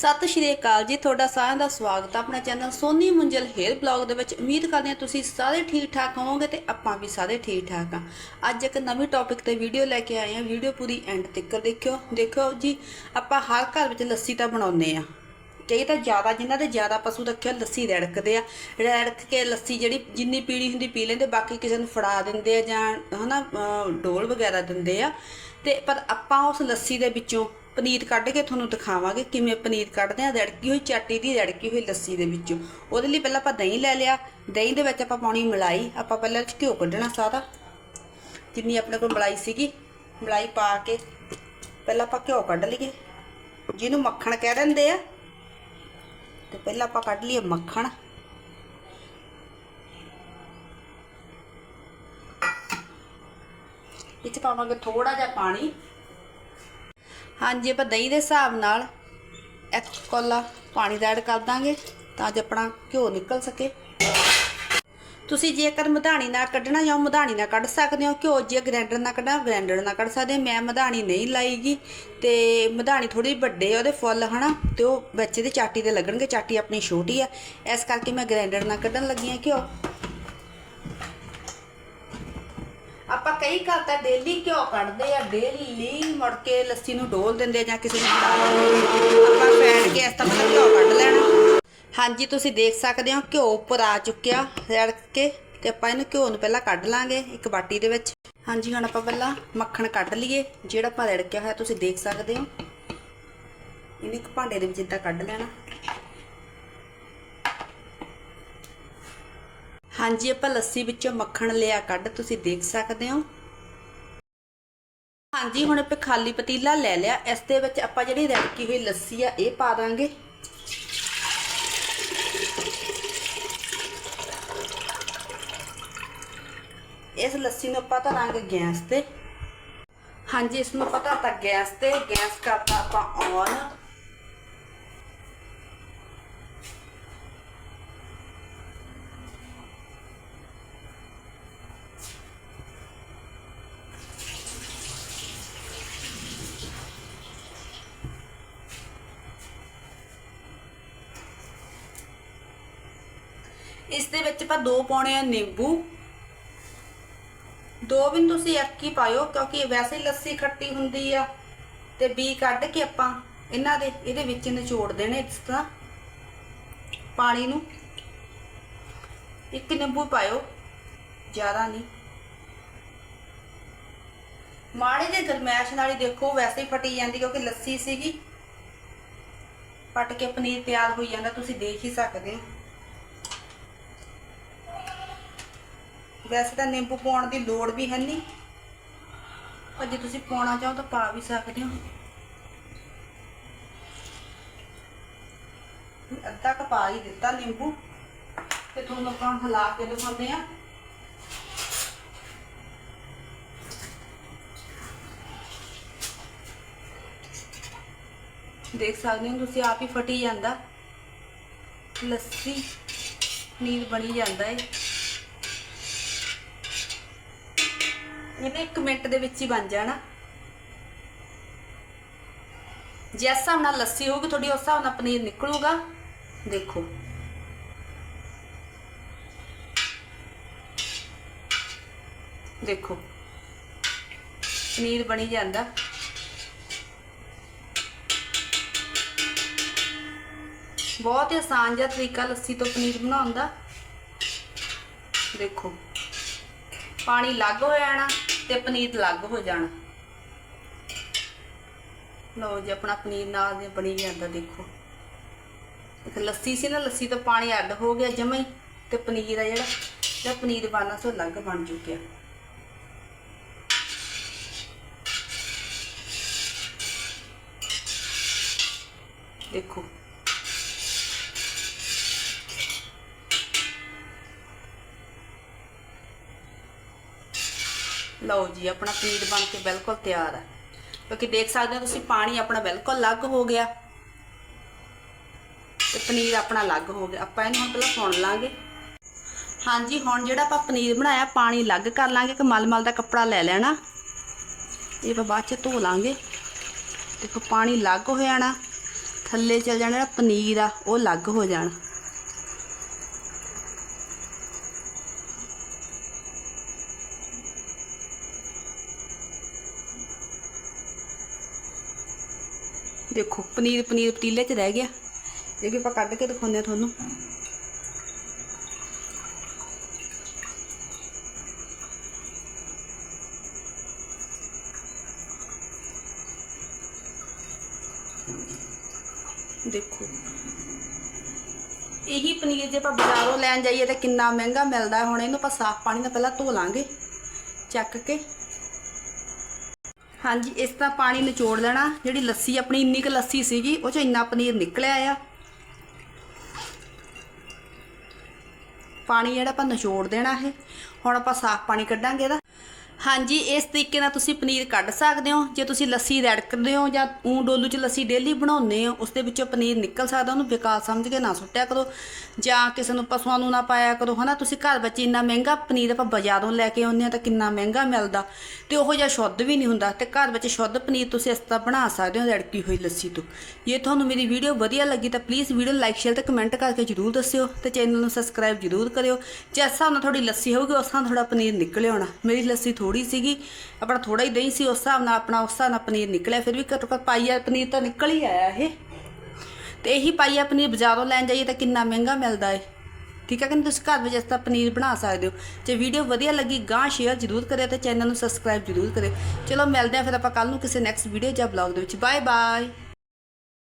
ਸਤਿ ਸ਼੍ਰੀ ਅਕਾਲ ਜੀ, ਤੁਹਾਡਾ ਸਾਰਿਆਂ ਦਾ ਸਵਾਗਤ ਹੈ ਆਪਣਾ channel Soni Munjal hair blog ਦੇ ਵਿੱਚ। ਉਮੀਦ ਕਰਦੇ ਹਾਂ ਤੁਸੀਂ ਸਾਰੇ ਠੀਕ ਠਾਕ ਹੋਵੋਗੇ ਤੇ ਆਪਾਂ ਵੀ ਸਾਰੇ ਠੀਕ ਠਾਕ ਆ। ਅੱਜ ਇੱਕ ਨਵੀਂ ਟੌਪਿਕ ਤੇ ਵੀਡੀਓ ਲੈ ਕੇ ਆਏ ਹਾਂ। ਵੀਡੀਓ ਪੂਰੀ ਐਂਡ ਤੱਕ ਦੇਖਿਓ। ਦੇਖੋ ਜੀ, ਆਪਾਂ ਹਰ ਘਰ ਵਿੱਚ ਲੱਸੀ ਤਾਂ ਬਣਾਉਂਦੇ ਆ ਕਈ ਤਾਂ ਜ਼ਿਆਦਾ, ਜਿਨ੍ਹਾਂ ਦੇ ਜ਼ਿਆਦਾ ਪਸ਼ੂ ਰੱਖੇ ਲੱਸੀ ਰੜਕਦੇ ਆ। ਰੜਕ ਕੇ ਲੱਸੀ ਜਿਹੜੀ ਜਿੰਨੀ ਪੀੜੀ ਹੁੰਦੀ ਪੀ ਲੈਂਦੇ, ਬਾਕੀ ਕਿਸੇ ਨੂੰ ਫੜਾ ਦਿੰਦੇ ਆ ਜਾਂ ਹਨਾ, ਅਹ, ਡੋਲ ਵਗੈਰਾ ਦਿੰਦੇ ਆ। ਤੇ ਪਰ ਆਪਾਂ ਉਸ ਲੱਸੀ ਦੇ ਵਿੱਚੋਂ ਪਨੀਰ ਕੱਢ ਕੇ ਤੁਹਾਨੂੰ ਦਿਖਾਵਾਂਗੇ ਕਿਵੇਂ ਪਨੀਰ ਕੱਢਦੇ ਆ ਰੜਕੀ ਹੋਈ ਚਾਟੀ ਦੀ, ਰੜਕੀ ਹੋਈ ਲੱਸੀ ਦੇ ਵਿੱਚੋਂ। ਉਹਦੇ ਲਈ ਪਹਿਲਾਂ ਆਪਾਂ ਦਹੀਂ ਲੈ ਲਿਆ। ਦਹੀਂ ਦੇ ਵਿੱਚ ਆਪਾਂ ਪਾਉਣੀ ਮਲਾਈ। ਆਪਾਂ ਪਹਿਲਾਂ 'ਚ ਘਿਓ ਕੱਢਣਾ ਸਾਰਾ। ਜਿੰਨੀ ਆਪਣੇ ਕੋਲ ਮਲਾਈ ਸੀਗੀ, ਮਲਾਈ ਪਾ ਕੇ ਪਹਿਲਾਂ ਆਪਾਂ ਘਿਓ ਕੱਢ ਲਈਏ। ਜਿਹਨੂੰ ਮੱਖਣ ਕਹਿ ਦਿੰਦੇ ਆ, ਤੇ ਪਹਿਲਾਂ ਆਪਾਂ ਕੱਢ ਲਈਏ ਮੱਖਣ। ਇਹ 'ਚ ਪਾਵਾਂਗੇ ਥੋੜਾ ਜਿਹਾ ਪਾਣੀ। ਹਾਂਜੀ, ਆਪਾਂ ਦਹੀਂ ਦੇ ਹਿਸਾਬ ਨਾਲ ਇੱਕ ਕੋਲਾ ਪਾਣੀ ਦਾ ਐਡ ਕਰ ਦਾਂਗੇ ਤਾਂ ਜੋ ਆਪਣਾ ਘਿਓ ਨਿਕਲ ਸਕੇ। ਤੁਸੀਂ ਜੇਕਰ ਮਧਾਣੀ ਨਾਲ ਕੱਢਣਾ ਜਾਂ ਮਧਾਣੀ ਨਾਲ ਕੱਢ ਸਕਦੇ ਹੋ, ਘਿਓ ਜੇ ਗ੍ਰਾਈਂਡਰ ਨਾਲ ਕੱਢਣਾ ਗ੍ਰਾਈਂਡਰ ਨਾਲ ਕੱਢ ਸਕਦੇ ਹੋ। ਮੈਂ ਮਧਾਣੀ ਨਹੀਂ ਲਾਈਗੀ ਤੇ ਮਧਾਣੀ ਥੋੜੀ ਵੱਡੇ ਆ, ਉਹਦੇ ਫੁੱਲ ਹਨਾ, ਤੇ ਉਹ ਵਿੱਚ ਦੇ ਚਾਟੀ ਦੇ ਲੱਗਣਗੇ, ਚਾਟੀ ਆਪਣੀ ਛੋਟੀ ਆ। ਇਸ ਕਰਕੇ ਮੈਂ ਗ੍ਰਾਈਂਡਰ ਨਾਲ ਕੱਢਣ ਲੱਗੀ ਆ ਘਿਓ। ਆਪਾਂ ਕਈ ਘਰ ਤਾਂ ਡੇਲੀ ਘਿਓ ਕੱਢਦੇ ਆ ਡੇਲੀ ਮੁੜ ਕੇ ਲੱਸੀ ਨੂੰ ਡੋਲ ਦਿੰਦੇ ਜਾਂ ਕਿਸੇ ਨੂੰ ਆਪਾਂ ਫੈਨ ਕੇ ਇਸ ਤਰ੍ਹਾਂ ਘਿਓ ਕੱਢ ਲੈਣਾ। ਹਾਂਜੀ, ਤੁਸੀਂ ਦੇਖ ਸਕਦੇ ਹੋ, ਘਿਓ ਉੱਪਰ ਆ ਚੁੱਕਿਆ, ਰੜ ਕੇ, ਤੇ ਆਪਾਂ ਇਹਨੂੰ ਘਿਓ ਨੂੰ ਪਹਿਲਾਂ ਕੱਢ ਲਾਂਗੇ ਇੱਕ ਬਾਟੀ ਦੇ ਵਿੱਚ। ਹਾਂਜੀ, ਹੁਣ ਆਪਾਂ ਪਹਿਲਾਂ ਮੱਖਣ ਕੱਢ ਲਈਏ, ਜਿਹੜਾ ਆਪਾਂ ਰੜਕਿਆ ਹੋਇਆ ਤੁਸੀਂ ਦੇਖ ਸਕਦੇ ਹੋ। ਇਹਨੂੰ ਇੱਕ ਭਾਂਡੇ ਦੇ ਵਿੱਚ ਇਦਾਂ ਕੱਢ ਲੈਣਾ। ਹਾਂਜੀ, ਆਪਾਂ ਲੱਸੀ ਵਿੱਚੋਂ ਮੱਖਣ ਲਿਆ, ਕੱਢ, ਤੁਸੀਂ ਦੇਖ ਸਕਦੇ ਹੋ। ਹਾਂਜੀ, ਹੁਣ ਆਪਾਂ ਖਾਲੀ ਪਤੀਲਾ ਲੈ ਲਿਆ। ਇਸ ਦੇ ਵਿੱਚ ਆਪਾਂ ਜਿਹੜੀ ਰੜਕੀ ਹੋਈ ਲੱਸੀ ਆ, ਇਹ ਪਾ ਦਾਂਗੇ। ਇਸ ਲੱਸੀ ਨੂੰ ਆਪਾਂ ਧਰਾਂਗੇ ਗੈਸ ਤੇ। ਹਾਂਜੀ, ਇਸ ਨੂੰ ਆਪਾਂ ਧਰਤਾ ਗੈਸ ਤੇ। ਗੈਸ ਕਰਤਾ ਆਪਾਂ ਔਨ। ਇਸ ਦੇ ਵਿੱਚ ਆਪਾਂ ਦੋ ਪਾਉਣੇ ਆ ਨਿੰਬੂ। ਦੋ ਵੀ ਤੁਸੀਂ ਇੱਕ ਹੀ ਪਾਇਓ, ਕਿਉਂਕਿ ਵੈਸੇ ਹੀ ਲੱਸੀ ਖੱਟੀ ਹੁੰਦੀ ਆ, ਤੇ ਬੀ ਕੱਢ ਕੇ ਆਪਾਂ ਇਹਨਾਂ ਦੇ, ਇਹਦੇ ਵਿੱਚ ਨਿਚੋੜ ਦੇਣੇ ਇਸ ਤਰ੍ਹਾਂ। ਪਾਣੀ ਨੂੰ ਇੱਕ ਨਿੰਬੂ ਪਾਇਓ, ਜ਼ਿਆਦਾ ਨਹੀਂ ਮਾੜੇ ਦੇ ਗਰਮੈਸ਼ ਨਾਲ ਹੀ ਦੇਖੋ, ਵੈਸੇ ਹੀ ਫਟੀ ਜਾਂਦੀ, ਕਿਉਂਕਿ ਲੱਸੀ ਸੀਗੀ। ਫਟ ਕੇ ਪਨੀਰ ਤਿਆਰ ਹੋਈ ਜਾਂਦਾ, ਤੁਸੀਂ ਦੇਖ ਹੀ ਸਕਦੇ ਹੋ। ਵੈਸੇ ਤਾਂ ਨਿੰਬੂ ਪਾਉਣ ਦੀ ਲੋੜ ਵੀ ਹੈ ਨਹੀਂ ਪਰ ਜੇ ਤੁਸੀਂ ਪਾਉਣਾ ਚਾਹੋ ਤਾਂ ਪਾ ਵੀ ਸਕਦੇ ਹੋ। ਅੱਧਾ ਕੁ ਪਾ ਹੀ ਦਿੱਤਾ ਨਿੰਬੂ। ਤੇ ਤੁਹਾਨੂੰ ਆਪਾਂ ਹਿਲਾ ਕੇ ਦਿਖਾਉਂਦੇ ਆ ਦੇਖ ਸਕਦੇ ਹੋ ਤੁਸੀਂ, ਆਪ ਹੀ ਫਟੀ ਜਾਂਦਾ। ਲੱਸੀ ਨੀਰ ਬਣੀ ਜਾਂਦਾ ਏ। ਇਹਨੇ 1 ਮਿੰਟ ਦੇ ਵਿੱਚ ਹੀ ਬਣ ਜਾਣਾ। ਜਿਸ ਹਿਸਾਬ ਨਾਲ ਲੱਸੀ ਹੋਊਗੀ, ਤੁਹਾਡੀ ਉਸ ਹਿਸਾਬ ਨਾਲ ਪਨੀਰ ਨਿਕਲੂਗਾ। ਦੇਖੋ। ਦੇਖੋ। ਪਨੀਰ ਬਣੀ ਜਾਂਦਾ। ਬਹੁਤ ਹੀ ਆਸਾਨ ਜਿਹਾ ਤਰੀਕਾ ਲੱਸੀ ਤੋਂ ਪਨੀਰ ਬਣਾਉਣ ਦਾ। ਦੇਖੋ। ਪਾਣੀ ਲੱਗ ਹੋ ਜਾਣਾ। ਤੇ ਪਨੀਰ ਅਲੱਗ ਹੋ ਜਾਣਾ। ਲਓ ਜੀ, ਆਪਣਾ ਪਨੀਰ ਨਾਲ ਦੇ ਬਣੀ ਜਾਂਦਾ ਦੇਖੋ। ਇੱਕ ਲੱਸੀ ਸੀ ਨਾ, ਲੱਸੀ ਤੋਂ ਪਾਣੀ ਅੱਡ ਹੋ ਗਿਆ ਜਮਾ ਹੀ, ਤੇ ਪਨੀਰ ਆ ਜਿਹੜਾ ਜਿਹੜਾ ਪਨੀਰ ਬਣਨਾ ਸੋ ਅਲੱਗ ਬਣ ਚੁੱਕਿਆ। ਦੇਖੋ ਲਓ ਜੀ, ਆਪਣਾ ਪਨੀਰ ਬਣ ਕੇ ਬਿਲਕੁਲ ਤਿਆਰ ਹੈ। ਕਿਉਂਕਿ ਦੇਖ ਸਕਦੇ ਹੋ ਤੁਸੀਂ, ਪਾਣੀ ਆਪਣਾ ਬਿਲਕੁਲ ਅਲੱਗ ਹੋ ਗਿਆ ਤੇ ਪਨੀਰ ਆਪਣਾ ਅਲੱਗ ਹੋ ਗਿਆ। ਆਪਾਂ ਇਹਨੂੰ ਹੁਣ ਪਹਿਲਾਂ ਪੁਣ ਲਾਂਗੇ। ਹਾਂਜੀ, ਹੁਣ ਜਿਹੜਾ ਆਪਾਂ ਪਨੀਰ ਬਣਾਇਆ, ਪਾਣੀ ਅਲੱਗ ਕਰ ਲਾਂਗੇ, ਇੱਕ ਮਲਮਲ ਦਾ ਕੱਪੜਾ ਲੈ ਲੈਣਾ। ਇਹ ਆਪਾਂ ਬਾਅਦ ਚ ਧੋ ਲਾਂਗੇ। ਦੇਖੋ, ਪਾਣੀ ਅਲੱਗ ਹੋ ਜਾਣਾ, ਥੱਲੇ ਚਲ ਜਾਣਾ ਜਿਹੜਾ ਪਨੀਰ ਆ, ਉਹ ਅਲੱਗ ਹੋ ਜਾਣਾ। ਦੇਖੋ, ਪਨੀਰ ਪਨੀਰ ਪਤੀਲੇ 'ਚ ਰਹਿ ਗਿਆ। ਇਹ ਵੀ ਆਪਾਂ ਕੱਢ ਕੇ ਦਿਖਾਉਂਦੇ ਆ ਤੁਹਾਨੂੰ। ਦੇਖੋ। ਇਹੀ ਪਨੀਰ ਜੇ ਆਪਾਂ ਬਾਜ਼ਾਰੋਂ ਲੈਣ ਜਾਈਏ ਤਾਂ ਕਿੰਨਾ ਮਹਿੰਗਾ ਮਿਲਦਾ ਹੁਣ ਇਹਨੂੰ ਆਪਾਂ ਸਾਫ਼ ਪਾਣੀ ਨਾਲ ਪਹਿਲਾਂ ਧੋ ਲਾਂਗੇ। ਚੱਕ ਕੇ। ਹਾਂਜੀ, ਇਸ ਤਰ੍ਹਾਂ ਪਾਣੀ ਨਿਚੋੜ ਲੈਣਾ। ਜਿਹੜੀ ਲੱਸੀ, ਆਪਣੀ ਇੰਨੀ ਕੁ ਲੱਸੀ ਸੀਗੀ, ਉਹ ਚ ਇੰਨਾ ਪਨੀਰ ਨਿਕਲਿਆ ਆ। ਪਾਣੀ ਜਿਹੜਾ ਆਪਾਂ ਨਿਚੋੜ ਦੇਣਾ ਇਹ। ਹੁਣ ਆਪਾਂ ਸਾਫ਼ ਪਾਣੀ ਕੱਢਾਂਗੇ ਇਹਦਾ। ਹਾਂਜੀ, ਇਸ ਤਰੀਕੇ ਨਾਲ ਤੁਸੀਂ ਪਨੀਰ ਕੱਢ ਸਕਦੇ ਹੋ। ਜੇ ਤੁਸੀਂ ਲੱਸੀ ਰੜਕਦੇ ਹੋ ਜਾਂ ਊਂ ਡੋਲੂ 'ਚ ਲੱਸੀ ਡੇਲੀ ਬਣਾਉਂਦੇ ਹੋ, ਉਸ ਦੇ ਵਿੱਚੋਂ ਪਨੀਰ ਨਿਕਲ ਸਕਦਾ, ਉਹਨੂੰ ਬੇਕਾਰ ਸਮਝ ਕੇ ਨਾ ਸੁੱਟਿਆ ਕਰੋ। ਜਾਂ ਕਿਸੇ ਨੂੰ ਪਸ਼ੂਆਂ ਨੂੰ ਨਾ ਪਾਇਆ ਕਰੋ, ਹਨਾ? ਤੁਸੀਂ ਘਰ ਵਿੱਚ ਇੰਨਾ ਮਹਿੰਗਾ ਪਨੀਰ ਆਪਾਂ ਬਾਜ਼ਾਰੋਂ ਲੈ ਕੇ ਆਉਂਦੇ ਆ ਤਾਂ ਕਿੰਨਾ ਮਹਿੰਗਾ ਮਿਲਦਾ। ਤੇ ਉਹੋ ਜਿਹਾ ਸ਼ੁੱਧ ਵੀ ਨਹੀਂ ਹੁੰਦਾ। ਤੇ ਘਰ ਵਿੱਚ ਸ਼ੁੱਧ ਪਨੀਰ ਤੁਸੀਂ ਇਸ ਤਰ੍ਹਾਂ ਬਣਾ ਸਕਦੇ ਹੋ, ਰੜਕੀ ਹੋਈ ਲੱਸੀ ਤੋਂ। ਜੇ ਤੁਹਾਨੂੰ ਮੇਰੀ ਵੀਡੀਓ ਵਧੀਆ ਲੱਗੀ ਤਾਂ ਪਲੀਜ਼ ਵੀਡੀਓ ਲਾਈਕ ਸ਼ੇਅਰ ਤੇ ਕਮੈਂਟ ਕਰਕੇ ਜਰੂਰ ਦੱਸਿਓ ਤੇ ਚੈਨਲ ਨੂੰ ਸਬਸਕ੍ਰਾਈਬ ਜਰੂਰ ਕਰਿਓ। ਜਿਸ ਹਿਸਾਬ ਨਾਲ ਤੁਹਾਡੀ ਲੱਸੀ ਹੋਊਗੀ, ਉਸ ਹਿਸਾਬ ਨਾਲ ਤੁਹਾਡਾ ਪਨੀਰ ਨਿਕਲਿਆਉਣਾ ਮੇਰੀ ਲੱਸੀ ਥੋੜੀ ਸੀਗੀ, ਆਪਣਾ ਥੋੜਾ ਹੀ ਦਹੀਂ ਸੀ, ਉਸ ਹਿਸਾਬ ਨਾਲ ਆਪਣਾ, ਉਸ ਹਿਸਾਬ ਨਾਲ ਪਨੀਰ ਨਿਕਲਿਆ, ਫਿਰ ਵੀ ਘੱਟੋ ਘੱਟ ਪਾਈਆ, ਪਨੀਰ ਤਾਂ ਨਿਕਲ ਹੀ ਆਇਆ ਇਹ। ਤੇ ਇਹੀ ਪਾਈਆ ਪਨੀਰ ਬਾਜ਼ਾਰੋਂ ਲੈਣ ਜਾਈਏ ਤਾਂ ਕਿੰਨਾ ਮਹਿੰਗਾ ਮਿਲਦਾ ਏ। ਠੀਕ ਹੈ ਕਿ ਤੁਸੀਂ ਘਰ ਵਿੱਚ ਇਸ ਤਰ੍ਹਾਂ ਪਨੀਰ ਬਣਾ ਸਕਦੇ ਹੋ। ਜੇ ਵੀਡੀਓ ਵਧੀਆ ਲੱਗੀ ਗਾਂ ਸ਼ੇਅਰ ਜਰੂਰ ਕਰਿਓ ਤੇ ਚੈਨਲ ਨੂੰ ਸਬਸਕ੍ਰਾਈਬ ਜਰੂਰ ਕਰਿਓ। ਚਲੋ ਮਿਲਦੇ ਆ ਫਿਰ ਆਪਾਂ ਕੱਲ ਨੂੰ ਕਿਸੇ ਨੈਕਸਟ ਵੀਡੀਓ ਜਾਂ ਬਲੌਗ ਦੇ ਵਿੱਚ। Bye bye